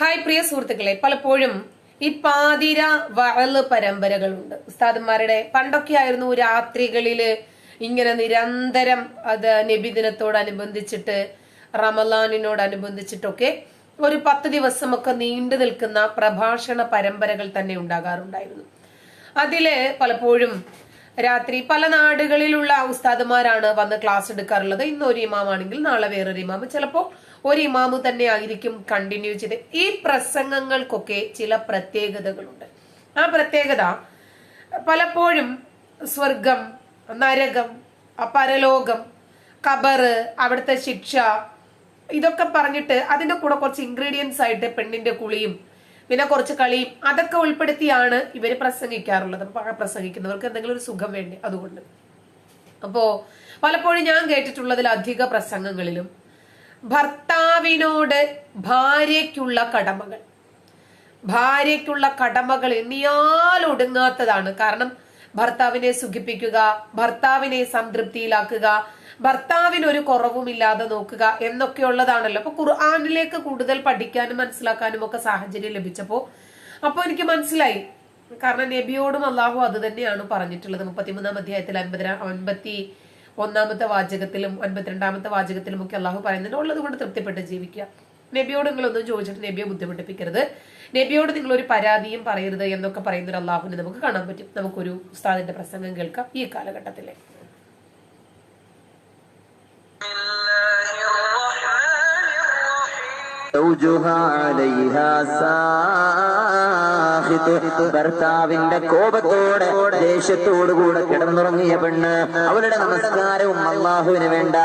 Hi പ്രിയ സുഹൃത്തുക്കളെ പലപ്പോഴും ഈ പാതിര വഴൽ പരമ്പരകളുണ്ട്. ഉസ്താദന്മാരുടെ പണ്ടൊക്കെ ആയിരുന്നു രാത്രികളിൽ ഇങ്ങനെ നിരന്തരം അത് നബിദിനത്തോടനുബന്ധിച്ചിട്ട് റമലാനിനോടനുബന്ധിച്ചിട്ടൊക്കെ ഒരു പത്ത് ദിവസമൊക്കെ നീണ്ടു നിൽക്കുന്ന പ്രഭാഷണ പരമ്പരകൾ തന്നെ ഉണ്ടാകാറുണ്ടായിരുന്നു. അതിൽ പലപ്പോഴും രാത്രി പല നാടുകളിലുള്ള ഉസ്താദുമാരാണ് വന്ന് ക്ലാസ് എടുക്കാറുള്ളത്. ഇന്ന് ഒരു ഇമാമാണെങ്കിൽ നാളെ വേറൊരു ഇമാമ്. ചിലപ്പോ ഒരു ഇമാമ് തന്നെ ആയിരിക്കും കണ്ടിന്യൂ ചെയ്ത്. ഈ പ്രസംഗങ്ങൾക്കൊക്കെ ചില പ്രത്യേകതകളുണ്ട്. ആ പ്രത്യേകത പലപ്പോഴും സ്വർഗം നരകം പരലോകം കബറ് അവിടുത്തെ ശിക്ഷ ഇതൊക്കെ പറഞ്ഞിട്ട് അതിന്റെ കൂടെ കുറച്ച് ഇൻഗ്രീഡിയൻസ് ആയിട്ട് പെണ്ണിന്റെ കുളിയും പിന്നെ കുറച്ച് കളിയും അതൊക്കെ ഉൾപ്പെടുത്തിയാണ് ഇവർ പ്രസംഗിക്കാറുള്ളത്. പ്രസംഗിക്കുന്നവർക്ക് എന്തെങ്കിലും ഒരു സുഖം വേണ്ടി അതുകൊണ്ട്. അപ്പോ പലപ്പോഴും ഞാൻ കേട്ടിട്ടുള്ളതിൽ അധിക പ്രസംഗങ്ങളിലും ഭർത്താവിനോട് ഭാര്യയ്ക്കുള്ള കടമകൾ. ഭാര്യയ്ക്കുള്ള കടമകൾ എണ്ണിയാൽ ഒടുങ്ങാത്തതാണ്. കാരണം ഭർത്താവിനെ സുഖിപ്പിക്കുക ഭർത്താവിനെ സംതൃപ്തിയിലാക്കുക ഭർത്താവിന് ഒരു കുറവുമില്ലാതെ നോക്കുക എന്നൊക്കെ ഉള്ളതാണല്ലോ അപ്പൊ ഖുർആാനിലേക്ക് കൂടുതൽ പഠിക്കാനും മനസ്സിലാക്കാനും ഒക്കെ സാഹചര്യം ലഭിച്ചപ്പോൾ അപ്പോൾ എനിക്ക് മനസ്സിലായി. കാരണം നബിയോടും അള്ളാഹു അത് തന്നെയാണ് പറഞ്ഞിട്ടുള്ളത്. മുപ്പത്തിമൂന്നാം അധ്യായത്തിൽ അൻപത് അൻപത്തി ഒന്നാമത്തെ വാചകത്തിലും അൻപത്തിരണ്ടാമത്തെ വാചകത്തിലും ഒക്കെ അള്ളാഹു പറയുന്നുണ്ട്. ഉള്ളത് കൊണ്ട് തൃപ്തിപ്പെട്ട് ജീവിക്കുക. നബിയോട് നിങ്ങളൊന്നും ചോദിച്ചിട്ട് നബിയെ ബുദ്ധിമുട്ടിപ്പിക്കരുത്. നബിയോട് നിങ്ങൾ ഒരു പരാതിയും പറയരുത് എന്നൊക്കെ പറയുന്നൊരു അള്ളാഹുവിനെ നമുക്ക് കാണാൻ പറ്റും. നമുക്കൊരു ഉസ്താദിന്റെ പ്രസംഗം കേൾക്കാം ഈ കാലഘട്ടത്തിലെ. ഭർത്താവിന്റെ കോപത്തോടെ ദേഷ്യത്തോടു കൂടെ കിടന്നുറങ്ങിയ പെണ്ണ്. അവളുടെ നമസ്കാരവും അള്ളാഹുവിന് വേണ്ട.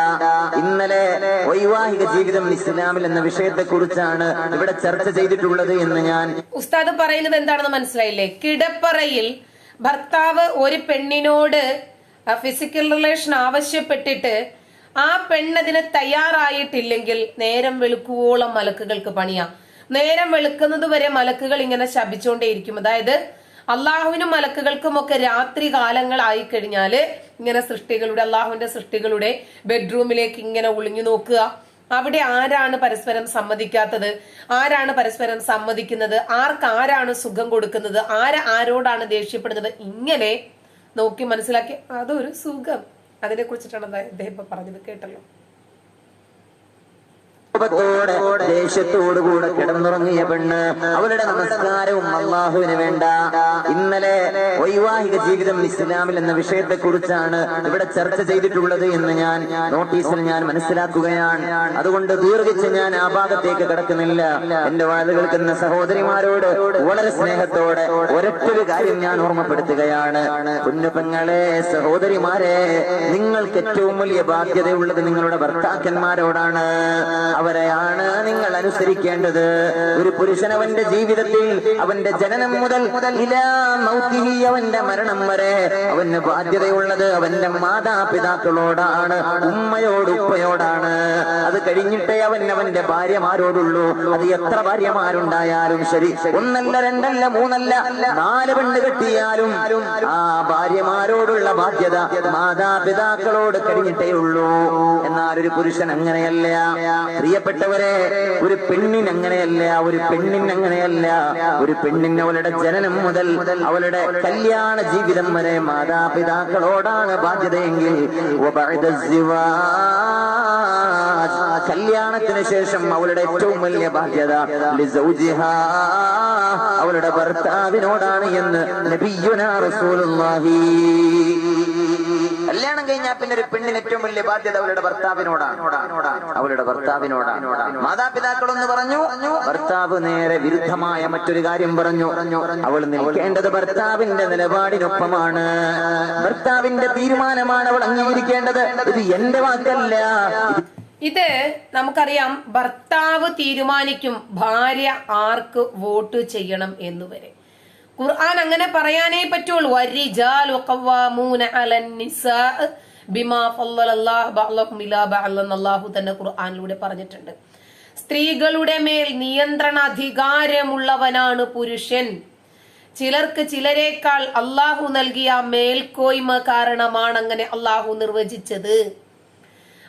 ഇന്നലെ വൈവാഹിക ജീവിതം ഇസ്ലാമിൽ എന്ന വിഷയത്തെ കുറിച്ചാണ് ഇവിടെ ചർച്ച ചെയ്തിട്ടുള്ളത് എന്ന് ഞാൻ ഉസ്താദ് പറയുന്നത് എന്താണെന്ന് മനസ്സിലായില്ലേ? കിടപ്പറയിൽ ഭർത്താവ് ഒരു പെണ്ണിനോട് ഫിസിക്കൽ റിലേഷൻ ആവശ്യപ്പെട്ടിട്ട് ആ പെണ്ണതിന് തയ്യാറായിട്ടില്ലെങ്കിൽ നേരം വെളുക്കുവോളം മലക്കുകൾക്ക് പണിയാ. നേരം വെളുക്കുന്നത് വരെ മലക്കുകൾ ഇങ്ങനെ ശപിച്ചുകൊണ്ടേയിരിക്കും അതായത് അള്ളാഹുവിനും മലക്കുകൾക്കും ഒക്കെ രാത്രി കാലങ്ങളായി കഴിഞ്ഞാൽ ഇങ്ങനെ സൃഷ്ടികളുടെ അള്ളാഹുവിന്റെ സൃഷ്ടികളുടെ ബെഡ്റൂമിലേക്ക് ഇങ്ങനെ ഒളിഞ്ഞു നോക്കുക. അവിടെ ആരാണ് പരസ്പരം സമ്മതിക്കാത്തത്? ആരാണ് പരസ്പരം സമ്മതിക്കുന്നത്? ആർക്ക് ആരാണ് സുഖം കൊടുക്കുന്നത്? ആര് ആരോടാണ് ദേഷ്യപ്പെടുന്നത്? ഇങ്ങനെ നോക്കി മനസ്സിലാക്കി അതൊരു സുഖം. അതിനെ കുറിച്ചിട്ടാണ് അദ്ദേഹം ഇപ്പൊ പറഞ്ഞത്? കേട്ടല്ലോ. കോപത്തോടെ ദേഷ്യത്തോടു കൂടെ കിടന്നുറങ്ങിയ പെണ്ണ് അവളുടെ നമസ്കാരവും അള്ളാഹുവിന് വേണ്ട. ഇന്നലെ വൈവാഹിക ജീവിതം ഇസ്ലാമിൽ എന്ന വിഷയത്തെ കുറിച്ചാണ് ഇവിടെ ചർച്ച ചെയ്തിട്ടുള്ളത് എന്ന് ഞാൻ നോട്ടീസിൽ ഞാൻ മനസ്സിലാക്കുകയാണ്. അതുകൊണ്ട് ദീർഘിച്ച് ഞാൻ ആ ഭാഗത്തേക്ക് കിടക്കുന്നില്ല. എന്റെ വാഴ സഹോദരിമാരോട് വളരെ സ്നേഹത്തോടെ ഒരൊറ്റൊരു കാര്യം ഞാൻ ഓർമ്മപ്പെടുത്തുകയാണ്. കുഞ്ഞുപെങ്ങളെ സഹോദരിമാരെ നിങ്ങൾക്ക് ഏറ്റവും വലിയ ബാധ്യതയുള്ളത് നിങ്ങളുടെ ഭർത്താക്കന്മാരോടാണ്. അവരെയാണ് നിങ്ങൾ അനുസരിക്കേണ്ടത്. ഒരു പുരുഷൻ അവന്റെ ജീവിതത്തിൽ അവന്റെ ജനനം മുതൽ ഇലാ മൗത്തിഹി അവന്റെ മരണം വരെ അവന് ബാധ്യതയുള്ളത് അവന്റെ മാതാപിതാക്കളോടാണ് ഉമ്മയോട് ഉപ്പയോടാണ്. അത് കഴിഞ്ഞിട്ടേ അവൻ അവന്റെ ഭാര്യമാരോടുള്ളൂ. അത് എത്ര ഭാര്യമാരുണ്ടായാലും ശരി ഒന്നല്ല രണ്ടല്ല മൂന്നല്ല നാല് പെണ്ണ് കെട്ടിയാലും ആ ഭാര്യമാരോടുള്ള ബാധ്യത മാതാപിതാക്കളോട് കഴിഞ്ഞിട്ടേ ഉള്ളൂ. എന്നാൽ ഒരു പുരുഷൻ അങ്ങനെയല്ല. പ്രിയപ്പെട്ടവരെ ഒരു പെണ്ണിന് അങ്ങനെയല്ല ഒരു പെണ്ണിന് അങ്ങനെയല്ല ഒരു പെണ്ണിന് അവളുടെ ജനനം മുതൽ അവളുടെ കല്യാണ ജീവിതം വരെ മാതാപിതാക്കളോടാണ് ബാധ്യതയെങ്കിൽ കല്യാണത്തിന് ശേഷം അവളുടെ ഏറ്റവും വലിയ ബാധ്യത അവളുടെ ഭർത്താവിനോടാണ് എന്ന് നബിയുനാ റസൂലുള്ളാഹി. പിന്നെ ഒരു പെണ്ണിന് ഏറ്റവും വലിയ ബാധ്യത അവളുടെ ഭർത്താവിനോടാണ്. അവളുടെ ഭർത്താവിനോടാണ്. മാതാപിതാക്കളൊന്ന് പറഞ്ഞു. ഭർത്താവ് നേരെ വിരുദ്ധമായ മറ്റൊരു കാര്യം പറഞ്ഞു. അവൾ നിൽക്കേണ്ടത് ഭർത്താവിന്റെ നിലപാടിനൊപ്പമാണ്. ഭർത്താവിന്റെ തീരുമാനമാണ് അവൾ അംഗീകരിക്കേണ്ടത്. ഇത് എന്റെ വാക്കല്ല. ഇത് നമുക്കറിയാം ഭർത്താവ് തീരുമാനിക്കും ഭാര്യ ആർക്ക് വോട്ട് ചെയ്യണം എന്നുവരെ. ഖുർആൻ അങ്ങനെ പറയാനേ പറ്റുള്ളൂ. എന്ന് തന്നെ ഖുർആനിലൂടെ പറഞ്ഞിട്ടുണ്ട്. സ്ത്രീകളുടെ മേൽ നിയന്ത്രണ അധികാരമുള്ളവനാണ് പുരുഷൻ. ചിലർക്ക് ചിലരേക്കാൾ അള്ളാഹു നൽകിയ മേൽക്കോയ്മ കാരണമാണ് അങ്ങനെ അള്ളാഹു നിർവചിച്ചത്.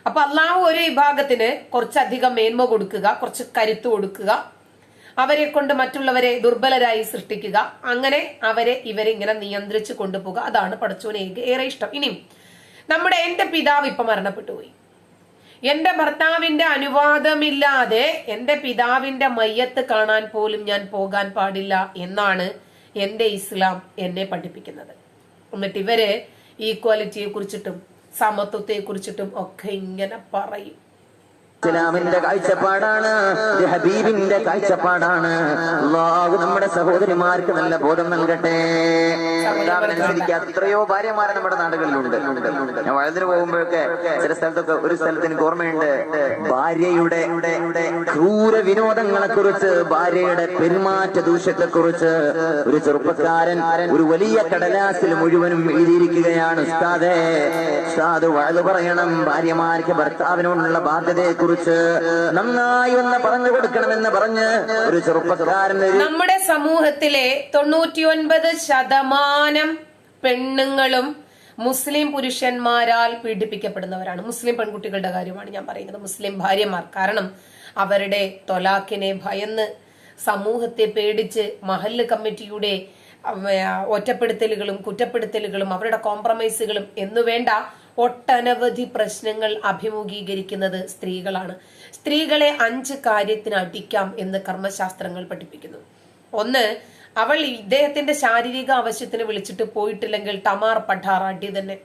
അപ്പൊ അള്ളാഹു ഒരു വിഭാഗത്തിന് കുറച്ചധികം മേന്മ കൊടുക്കുക കുറച്ച് കരുത്ത് കൊടുക്കുക അവരെ കൊണ്ട് മറ്റുള്ളവരെ ദുർബലരായി സൃഷ്ടിക്കുക അങ്ങനെ അവരെ ഇവരെ ഇങ്ങനെ നിയന്ത്രിച്ചു കൊണ്ടുപോകുക അതാണ് പടച്ചോനെ ഏറെ ഇഷ്ടം. ഇനിയും നമ്മുടെ എന്റെ പിതാവ് ഇപ്പൊ മരണപ്പെട്ടു പോയി. എന്റെ ഭർത്താവിന്റെ അനുവാദമില്ലാതെ എന്റെ പിതാവിന്റെ മയ്യത്ത് കാണാൻ പോലും ഞാൻ പോകാൻ പാടില്ല എന്നാണ് എന്റെ ഇസ്ലാം എന്നെ പഠിപ്പിക്കുന്നത്. എന്നിട്ട് ഇവർ ഈക്വാലിറ്റിയെ കുറിച്ചിട്ടും സമത്വത്തെ കുറിച്ചിട്ടും ഒക്കെ ഇങ്ങനെ പറയും. ഇസ്ലാമിന്റെ കാഴ്ചപ്പാടാണ് ഹബീബിന്റെ കാഴ്ചപ്പാടാണ്. അള്ളാഹു നമ്മുടെ സഹോദരിമാർക്ക് നല്ല ബോധം നൽകട്ടെ. എത്രയോ ഭാര്യമാരെ നമ്മുടെ നാടുകളിലുണ്ട്. ഞാൻ വഴുതിന് പോകുമ്പോഴൊക്കെ ചില സ്ഥലത്തൊക്കെ ഒരു സ്ഥലത്ത് എനിക്ക് ഓർമ്മയുണ്ട്. ഭാര്യയുടെ ക്രൂര വിനോദങ്ങളെ കുറിച്ച് ഭാര്യയുടെ പെരുമാറ്റ ദൂഷ്യത്തെ കുറിച്ച് ഒരു ചെറുപ്പക്കാരൻ ഒരു വലിയ കടലാസിൽ മുഴുവനും എഴുതിയിരിക്കുകയാണ്. ഉസ്താദേ ഉസ്താദ് വഴുതു പറയണം ഭാര്യമാർക്ക് ഭർത്താവിനോടുള്ള ബാധ്യതയെ കുറിച്ച് നന്നായി ഒന്ന് പറഞ്ഞു കൊടുക്കണമെന്ന് പറഞ്ഞ് ഒരു ചെറുപ്പക്കാരൻ നമ്മുടെ സമൂഹത്തിലെ തൊണ്ണൂറ്റിയൊൻപത് ശതമാനം പെണ്ണുങ്ങളും മുസ്ലിം പുരുഷന്മാരാൽ പീഡിപ്പിക്കപ്പെടുന്നവരാണ്. മുസ്ലിം പെൺകുട്ടികളുടെ കാര്യമാണ് ഞാൻ പറയുന്നത്. മുസ്ലിം ഭാര്യമാർ. കാരണം അവരുടെ തൊലാക്കിനെ ഭയന്ന് സമൂഹത്തെ പേടിച്ച് മഹല്ല് കമ്മിറ്റിയുടെ ഒറ്റപ്പെടുത്തലുകളും കുറ്റപ്പെടുത്തലുകളും അവരുടെ കോംപ്രമൈസുകളും എന്നുവേണ്ട ഒട്ടനവധി പ്രശ്നങ്ങൾ അഭിമുഖീകരിക്കുന്നത് സ്ത്രീകളാണ്. സ്ത്രീകളെ അഞ്ച് കാര്യത്തിന് അടിക്കാം എന്ന് കർമ്മശാസ്ത്രങ്ങൾ പഠിപ്പിക്കുന്നു. ഒന്ന് അവൾ ഇദ്ദേഹത്തിന്റെ ശാരീരിക ആവശ്യത്തിന് വിളിച്ചിട്ട് പോയിട്ടില്ലെങ്കിൽ ടമാർ പഠാർ അടി തന്നെ.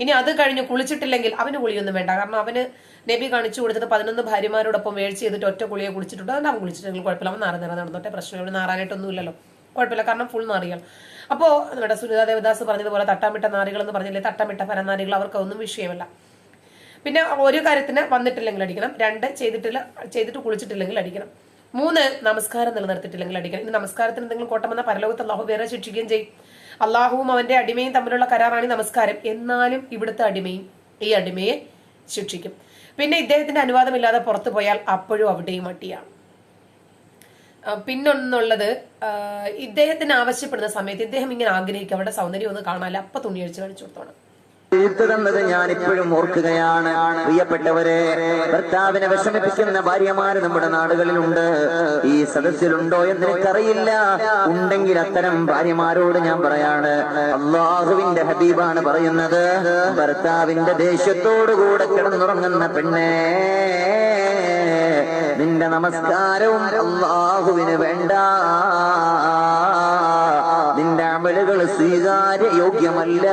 ഇനി അത് കഴിഞ്ഞ് കുളിച്ചിട്ടില്ലെങ്കിൽ അവന് കുളിയൊന്നും വേണ്ട. കാരണം അവന് നബി കാണിച്ചു കൊടുത്തത് പതിനൊന്ന് ഭാര്യമാരോടൊപ്പം വേഴ്ച ചെയ്തിട്ട് ഒറ്റ കുളിയെ കുളിച്ചിട്ടുണ്ട്. അതുകൊണ്ട് അവൻ കുളിച്ചിട്ടെങ്കിൽ കുഴപ്പമില്ല. അവൻ നാറ നേരം നടന്നോട്ടെ. പ്രശ്നം ഇവിടെ നാറാനായിട്ടൊന്നുമില്ലല്ലോ. കുഴപ്പമില്ല. കാരണം ഫുൾ നാറികൾ അപ്പോ നമ്മുടെ സുനിത ദേവദാസ് പറഞ്ഞതുപോലെ തട്ടാമിട്ട നാരികൾ എന്ന് പറഞ്ഞില്ലേ തട്ടമിട്ട പരനാരികൾ അവർക്ക് ഒന്നും വിഷയമല്ല. പിന്നെ ഒരു കാര്യത്തിന് വന്നിട്ടില്ലെങ്കിൽ അടിക്കണം രണ്ട് ചെയ്തിട്ടില്ല ചെയ്തിട്ട് കുളിച്ചിട്ടില്ലെങ്കിൽ അടിക്കണം മൂന്ന് നമസ്കാരം നിലനിർത്തിയിട്ടില്ലെങ്കിൽ അടിക്കണം. ഇനി നമസ്കാരത്തിന് എന്തെങ്കിലും കോട്ടം വന്നാൽ പരലോകത്ത് അള്ളാഹു വേറെ ശിക്ഷിക്കുകയും ചെയ്യും. അള്ളാഹുവും അവന്റെ അടിമയും തമ്മിലുള്ള കരാറാണ് നമസ്കാരം. എന്നാലും ഇവിടുത്തെ അടിമയും ഈ അടിമയെ ശിക്ഷിക്കും. പിന്നെ ഇദ്ദേഹത്തിന്റെ അനുവാദമില്ലാതെ പുറത്തു പോയാൽ അപ്പോഴും അവിടെയും അടിയാണ് ആ, പിന്നൊന്നുള്ളത് ഇദ്ദേഹത്തിന് ആവശ്യപ്പെടുന്ന സമയത്ത് ഇദ്ദേഹം ഇങ്ങനെ ആഗ്രഹിക്കും അവരുടെ സൗന്ദര്യം ഒന്ന് കാണാല്ല അപ്പൊ തുണി അഴിച്ച് കാണിച്ചു കൊടുത്തോണം തന്നത് ഞാൻ ഇപ്പോഴും ഓർക്കുകയാണ്. പ്രിയപ്പെട്ടവരെ ഭർത്താവിനെ വിഷമിപ്പിക്കുന്ന ഭാര്യമാര് നമ്മുടെ നാടുകളിലുണ്ട്. ഈ സദസ്സിലുണ്ടോ എന്ന് എനിക്കറിയില്ല. ഉണ്ടെങ്കിൽ അത്തരം ഭാര്യമാരോട് ഞാൻ പറയാണ് അള്ളാഹുവിന്റെ ഹബീബാണ് പറയുന്നത് ഭർത്താവിന്റെ ദേഷ്യത്തോടുകൂടെ കിടന്നുറങ്ങുന്ന പെണ്ണേ. നിന്റെ നമസ്കാരവും അള്ളാഹുവിന് വേണ്ട. നിന്റെ അമലുകൾ സ്വീകാര്യ യോഗ്യമല്ല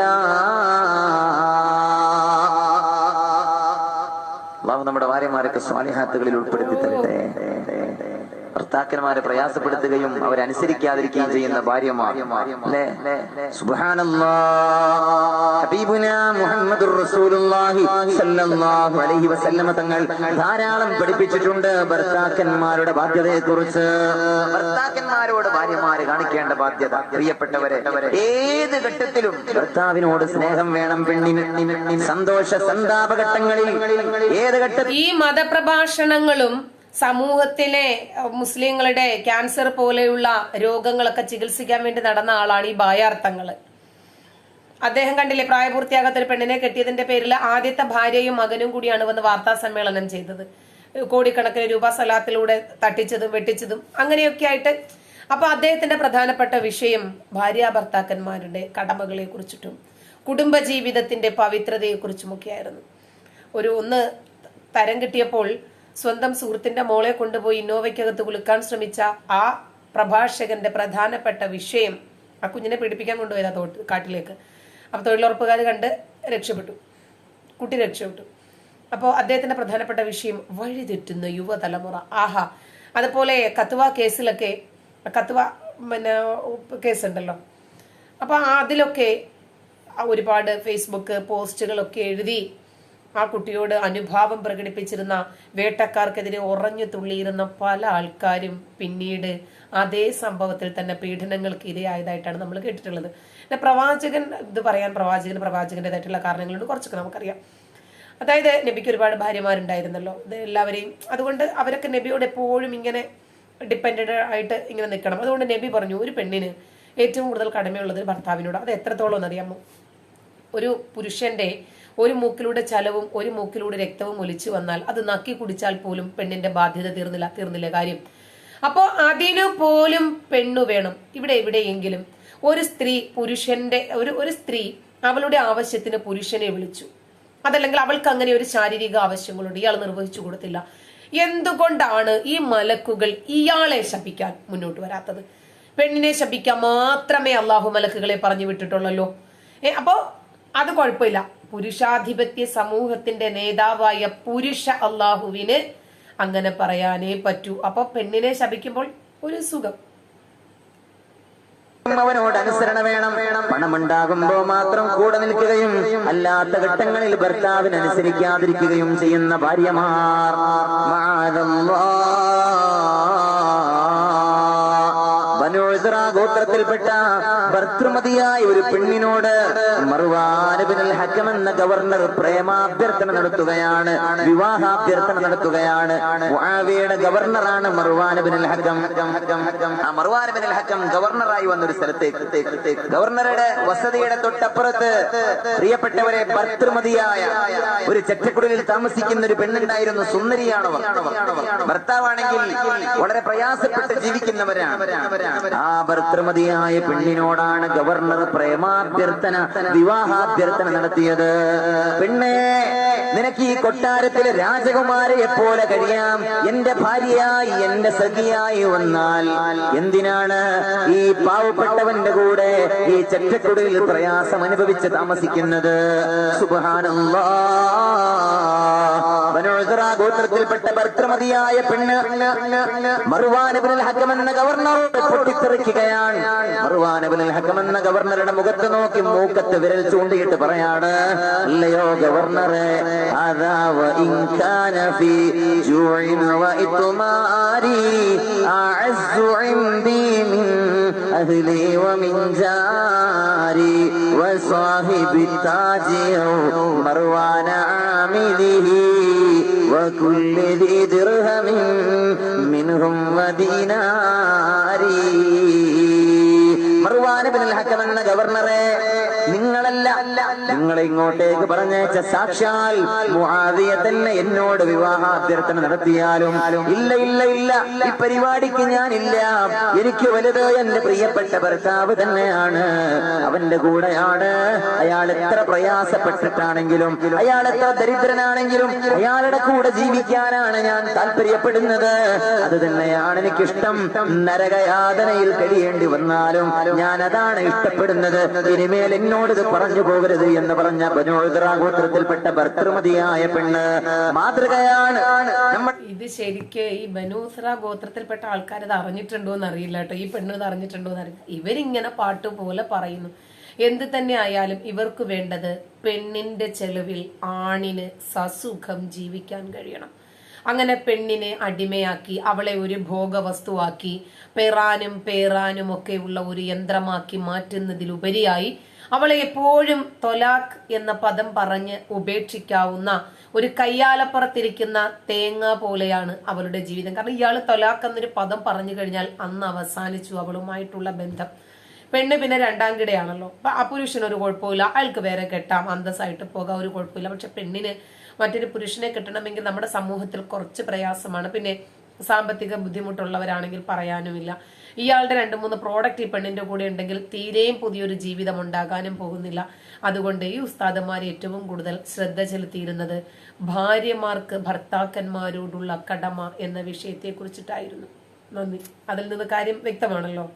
അള്ളാഹു നമ്മുടെ ഭാര്യമാരൊക്കെ സ്വാലിഹാത്തുകളിൽ ഉൾപ്പെടുത്തി തരട്ടെ. ഭർത്താക്കന്മാരെ പ്രയാസപ്പെടുത്തുകയും അവരനുസരിക്കാതിരിക്കുകയും ചെയ്യുന്ന ഭാര്യമാർ. അല്ലേ? ഹബീബുന റസൂലുള്ളാഹി സല്ലല്ലാഹു അലൈഹി വസല്ലമ തങ്ങൾ ധാരാളം പഠിപ്പിച്ചിട്ടുണ്ട് ഭർത്താക്കന്മാരുടെ ബാധ്യതയെ കുറിച്ച് ഭർത്താക്കന്മാരോട് ഭാര്യമാര് കാണിക്കേണ്ട ബാധ്യത പ്രിയപ്പെട്ടവരെ ഏത് ഘട്ടത്തിലും ഭർത്താവിനോട് സ്നേഹം വേണം പെണ്ണിന്. സന്തോഷ സന്താപഘട്ടങ്ങളിൽ ഏത് ഘട്ടത്തിൽ ഈ മതപ്രഭാഷണങ്ങളും സമൂഹത്തിലെ മുസ്ലിങ്ങളുടെ ക്യാൻസർ പോലെയുള്ള രോഗങ്ങളൊക്കെ ചികിത്സിക്കാൻ വേണ്ടി നടന്ന ആളാണ് ഈ ബായാർത്ഥങ്ങൾ അദ്ദേഹം കണ്ടില്ലേ പ്രായപൂർത്തിയാകാത്ത ഒരു പെണ്ണിനെ കെട്ടിയതിന്റെ പേരിൽ ആദ്യത്തെ ഭാര്യയും മകനും കൂടിയാണ് വന്ന് വാർത്താ സമ്മേളനം ചെയ്തത്. കോടിക്കണക്കിന് രൂപ സലാത്തിലൂടെ തട്ടിച്ചതും വെട്ടിച്ചതും അങ്ങനെയൊക്കെ ആയിട്ട് അപ്പൊ അദ്ദേഹത്തിന്റെ പ്രധാനപ്പെട്ട വിഷയം ഭാര്യ ഭർത്താക്കന്മാരുടെ കടമകളെ കുറിച്ചിട്ടും കുടുംബജീവിതത്തിന്റെ കുറിച്ചുമൊക്കെയായിരുന്നു ഒരു ഒന്ന് തരം കിട്ടിയപ്പോൾ സ്വന്തം സുഹൃത്തിന്റെ മോളെ കൊണ്ടുപോയി ഇന്നോവയ്ക്കകത്ത് കുളിക്കാൻ ശ്രമിച്ച ആ പ്രഭാഷകന്റെ പ്രധാനപ്പെട്ട വിഷയം ആ കുഞ്ഞിനെ പീഡിപ്പിക്കാൻ കൊണ്ടുപോയതാ തോട്ട് കാട്ടിലേക്ക്. അപ്പൊ തൊഴിലുറപ്പുകാർ കണ്ട് രക്ഷപ്പെട്ടു. കുട്ടി രക്ഷപ്പെട്ടു. അപ്പോൾ അദ്ദേഹത്തിന്റെ പ്രധാനപ്പെട്ട വിഷയം വഴിതെറ്റുന്ന യുവതലമുറ. ആഹാ അതുപോലെ കത്തുവ കേസിലൊക്കെ കത്തുവ പിന്നെ കേസുണ്ടല്ലോ. അപ്പൊ അതിലൊക്കെ ഒരുപാട് ഫേസ്ബുക്ക് പോസ്റ്റുകളൊക്കെ എഴുതി ആ കുട്ടിയോട് അനുഭാവം പ്രകടിപ്പിച്ചിരുന്ന വേട്ടക്കാർക്കെതിരെ ഉറഞ്ഞു തുള്ളിയിരുന്ന പല ആൾക്കാരും പിന്നീട് അതേ സംഭവത്തിൽ തന്നെ പീഡനങ്ങൾക്ക് ഇരയായതായിട്ടാണ് നമ്മൾ കേട്ടിട്ടുള്ളത്. പിന്നെ പ്രവാചകൻ ഇത് പറയാൻ പ്രവാചകൻ പ്രവാചകന്റേതായിട്ടുള്ള കാരണങ്ങളുണ്ട്. കുറച്ചൊക്കെ നമുക്കറിയാം. അതായത് നബിക്ക് ഒരുപാട് ഭാര്യമാരുണ്ടായിരുന്നല്ലോ. ഇത് എല്ലാവരെയും അതുകൊണ്ട് അവരൊക്കെ നബിയോട് എപ്പോഴും ഇങ്ങനെ ഡിപ്പെൻഡ് ആയിട്ട് ഇങ്ങനെ നിൽക്കണം. അതുകൊണ്ട് നബി പറഞ്ഞു ഒരു പെണ്ണിന് ഏറ്റവും കൂടുതൽ കടമയുള്ളത് ഭർത്താവിനോട്. അത് എത്രത്തോളം എന്നറിയാമോ? ഒരു പുരുഷന്റെ ഒരു മൂക്കിലൂടെ ചലവും ഒരു മൂക്കിലൂടെ രക്തവും ഒലിച്ചു വന്നാൽ അത് നക്കി കുടിച്ചാൽ പോലും പെണ്ണിന്റെ ബാധ്യത തീർന്നില്ല തീർന്നില്ല കാര്യം. അപ്പോ അതിനു പോലും പെണ്ണു വേണം. ഇവിടെ എവിടെയെങ്കിലും ഒരു സ്ത്രീ പുരുഷന്റെ ഒരു ഒരു സ്ത്രീ അവളുടെ ആവശ്യത്തിന് പുരുഷനെ വിളിച്ചു. അതല്ലെങ്കിൽ അവൾക്ക് അങ്ങനെ ഒരു ശാരീരിക ആവശ്യങ്ങളുണ്ട് ഇയാൾ നിർവഹിച്ചു കൊടുത്തില്ല. എന്തുകൊണ്ടാണ് ഈ മലക്കുകൾ ഇയാളെ ശപിക്കാൻ മുന്നോട്ട് വരാത്തത്? പെണ്ണിനെ ശപിക്കാൻ മാത്രമേ അള്ളാഹു മലക്കുകളെ പറഞ്ഞു വിട്ടിട്ടുള്ളല്ലോ. അപ്പോ അത് കുഴപ്പമില്ല. പുരുഷാധിപത്യ സമൂഹത്തിന്റെ നേതാവായ പുരുഷ അള്ളാഹുവിന് അങ്ങനെ പറയാനേ പറ്റൂ. അപ്പൊ പെണ്ണിനെ ശപിക്കുമ്പോൾ ഒരു സുഖം. അവനോട് അനുസരണ വേണം പണമുണ്ടാകുമ്പോ മാത്രം കൂടെ നിൽക്കുകയും അല്ലാത്ത ഘട്ടങ്ങളിൽ ഭർത്താവിന് അനുസരിക്കാതിരിക്കുകയും ചെയ്യുന്ന ഭാര്യമാർ. ഗോത്രത്തിൽപ്പെട്ട ഭർത്തൃമതിയായ ഒരു പെണ്ണിനോട് മറുവാനുബിനൽ ഹക്കം എന്ന ഗവർണർ പ്രേമാഭ്യർത്ഥന നടത്തുകയാണ് വിവാഹാഭ്യർത്ഥന നടത്തുകയാണ്. ഗവർണറാണ് മറുവാനുബിനൽ ഹക്കം. ആ മറുവാനുബിനൽ ഹക്കം ഗവർണറായി വന്ന ഒരു സ്ഥലത്തേക്ക്. ഗവർണറുടെ വസതിയുടെ തൊട്ടപ്പുറത്ത് പ്രിയപ്പെട്ടവരെ ഭർത്തൃമതിയായ ഒരു ചെറ്റക്കുടലിൽ താമസിക്കുന്ന ഒരു പെണ്ണുണ്ടായിരുന്നു സുന്ദരിയാണവർ. ഭർത്താവാണെങ്കിൽ വളരെ പ്രയാസപ്പെട്ട് ജീവിക്കുന്നവരാണ്. ആ ഭർത്തൃമതിയായ പെണ്ണിനോടാണ് ഗവർണർ പ്രേമാഭ്യർത്ഥന വിവാഹാഭ്യർത്ഥന നടത്തിയത്. പെണ്ണേ നിനക്ക് ഈ കൊട്ടാരത്തിലെ രാജകുമാരയെ പോലെ കഴിയാം. എന്റെ ഭാര്യയായി എന്റെ സഖിയായി വന്നാൽ എന്തിനാണ് ഈ പാവപ്പെട്ടവന്റെ കൂടെ ഈ ചെറ്റക്കുടലിൽ പ്രയാസം അനുഭവിച്ച് താമസിക്കുന്നത്? സുബാനല്ലാ ഗോത്രത്തിൽപ്പെട്ട ഭർത്തൃമതിയായ പെണ്ണ് മറുവാനബിനുൽ ഹക്കം എന്ന ഗവർണറോട് പൊട്ടിത്തെറിക്കുകയാണ് മറുവാനബിനുൽ ഹക്കം എന്ന ഗവർണറുടെ മുഖത്ത് നോക്കി മൂക്കത്ത് വിരൽ ചൂണ്ടിയിട്ട് പറയാണ് അല്ലയോ ഗവർണറെ അതാ وإن كان في جوع وإطمار أعز عندي من أهلي ومن جاري وصاحب التاج مروان عامله وكل ذي درهم منهم وديناري മറുവാനബിൻ ഹക്കം എന്ന ഗവർണറെ നിങ്ങളല്ല നിങ്ങളെ ഇങ്ങോട്ടേക്ക് പറഞ്ഞേച്ച സാക്ഷാൽ മുഹാദിയെ തന്നെ എന്നോട് വിവാഹ അഭ്യർത്ഥന നടത്തിയാലും ഇല്ല ഇല്ല ഇല്ല. ഈ പരിപാടിക്ക് ഞാനില്ല. എനിക്ക് വലുത് എന്റെ പ്രിയപ്പെട്ട ഭർത്താവ് തന്നെയാണ്. അവന്റെ കൂടെയാണ്. അയാൾ എത്ര പ്രയാസപ്പെട്ടിട്ടാണെങ്കിലും അയാൾ എത്ര ദരിദ്രനാണെങ്കിലും അയാളുടെ കൂടെ ജീവിക്കാനാണ് ഞാൻ താല്പര്യപ്പെടുന്നത്. അത് തന്നെയാണ് എനിക്കിഷ്ടം. നരകയാതനയിൽ കഴിയേണ്ടി വന്നാലും ഞാൻ അതാണ് ഇഷ്ടപ്പെടുന്നത്. ഇനിമേൽ എന്നോട് പറഞ്ഞു പോകരുത് എന്ന് പറഞ്ഞ ബനോദറാഗോത്രത്തിൽപ്പെട്ട ഭർത്തൃമതിയായ പെണ്ണ് മാതൃകയാണ്. ഇത് ശരിക്ക് ഈ ബനൂസ്ര ഗോത്രത്തിൽപ്പെട്ട ആൾക്കാർ ഇത് അറിഞ്ഞിട്ടുണ്ടോ എന്ന് അറിയില്ല കേട്ടോ. ഈ പെണ്ണ് ഇത് അറിഞ്ഞിട്ടുണ്ടോ എന്ന് അറിയില്ല ഇവരിങ്ങനെ പാട്ട് പോലെ പറയുന്നു. എന്ത് തന്നെ ആയാലും ഇവർക്ക് വേണ്ടത് പെണ്ണിന്റെ ചെലവിൽ ആണിന് സസുഖം ജീവിക്കാൻ കഴിയണം. അങ്ങനെ പെണ്ണിനെ അടിമയാക്കി അവളെ ഒരു ഭോഗവസ്തുവാക്കി പെറാനും പേറാനും ഒക്കെ ഉള്ള ഒരു യന്ത്രമാക്കി മാറ്റുന്നതിലുപരിയായി അവളെ എപ്പോഴും തൊലാഖ് എന്ന പദം പറഞ്ഞ് ഉപേക്ഷിക്കാവുന്ന ഒരു കയ്യാലപ്പുറത്തിരിക്കുന്ന തേങ്ങ പോലെയാണ് അവളുടെ ജീവിതം. കാരണം ഇയാൾ തൊലാഖ് എന്നൊരു പദം പറഞ്ഞു കഴിഞ്ഞാൽ അന്ന് അവസാനിച്ചു അവളുമായിട്ടുള്ള ബന്ധം. പെണ്ണ് പിന്നെ രണ്ടാം കിടയാണല്ലോ. അപ്പൊ ആ പുരുഷന് ഒരു കുഴപ്പമില്ല. അയാൾക്ക് വേറെ കെട്ടാം. അന്തസ്സായിട്ട് പോകാം. ഒരു കുഴപ്പമില്ല. പക്ഷെ പെണ്ണിന് മറ്റൊരു പുരുഷനെ കിട്ടണമെങ്കിൽ നമ്മുടെ സമൂഹത്തിൽ കുറച്ച് പ്രയാസമാണ്. പിന്നെ സാമ്പത്തിക ബുദ്ധിമുട്ടുള്ളവരാണെങ്കിൽ പറയാനുമില്ല. ഇയാളുടെ രണ്ട് മൂന്ന് പ്രോഡക്റ്റ് ഈ പെണ്ണിന്റെ കൂടെ ഉണ്ടെങ്കിൽ തീരെയും പുതിയൊരു ജീവിതം ഉണ്ടാകാനും പോകുന്നില്ല. അതുകൊണ്ട് ഈ ഉസ്താദന്മാർ ഏറ്റവും കൂടുതൽ ശ്രദ്ധ ചെലുത്തിയിരുന്നത് ഭാര്യമാർക്ക് ഭർത്താക്കന്മാരോടുള്ള കടമ എന്ന വിഷയത്തെ കുറിച്ചിട്ടായിരുന്നു നന്ദി. അതിൽ നിന്ന് കാര്യം വ്യക്തമാണല്ലോ?